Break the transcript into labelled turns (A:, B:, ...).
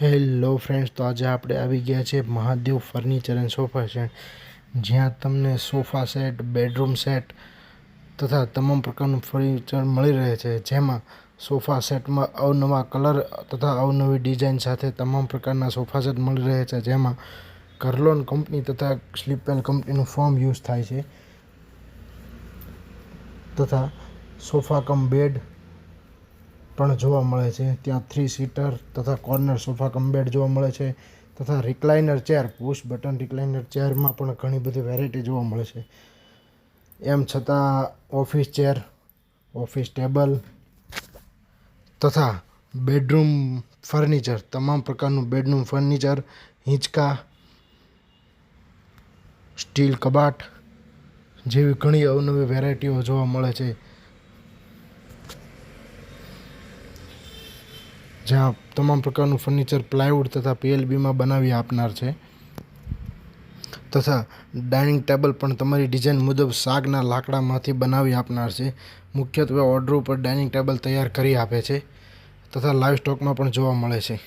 A: Hello friends, તો આજે આપણે આવી ગયા છે Mahadev furniture and sofa set. જ્યાં તમને સોફા સેટ, બેડરૂમ સેટ તથા તમામ પ્રકારનું ફર્નિચર મળી રહે છે. જેમાં સોફા સેટમાં અવનવા કલર તથા અવનવી ડિઝાઇન સાથે તમામ પ્રકારના સોફા સેટ મળી રહે છે. જેમાં કરલોન કંપની તથા સ્લીપવેલ કંપનીનું ફોર્મ યુઝ થાય છે. તથા સોફા કમ બેડ પણ જોવા મળે છે. ત્યાં થ્રી સીટર તથા કોર્નર સોફા કમ બેડ જોવા મળે છે. તથા recliner chair push button recliner ચેરમાં પણ ઘણી બધી વેરાયટી જોવા મળે છે. એમ છતાં ઓફિસ ચેર ઓફિસ ટેબલ તથા બેડરૂમ ફર્નિચર તમામ પ્રકારનું બેડરૂમ ફર્નિચર હિંચકા સ્ટીલ કબાટ જેવી ઘણી અવનવી વેરાયટીઓ જોવા મળે છે. જ્યાં તમામ પ્રકારનું ફર્નિચર પ્લાયવુડ તથા પીએલબીમાં બનાવી આપનાર છે. તથા ડાઇનિંગ ટેબલ પણ તમારી ડિઝાઇન મુજબ સાગના લાકડામાંથી બનાવી આપનાર છે. મુખ્યત્વે ઓર્ડર ઉપર ડાઇનિંગ ટેબલ તૈયાર કરી આપે છે. તથા લાઈવ સ્ટોકમાં પણ જોવા મળે છે.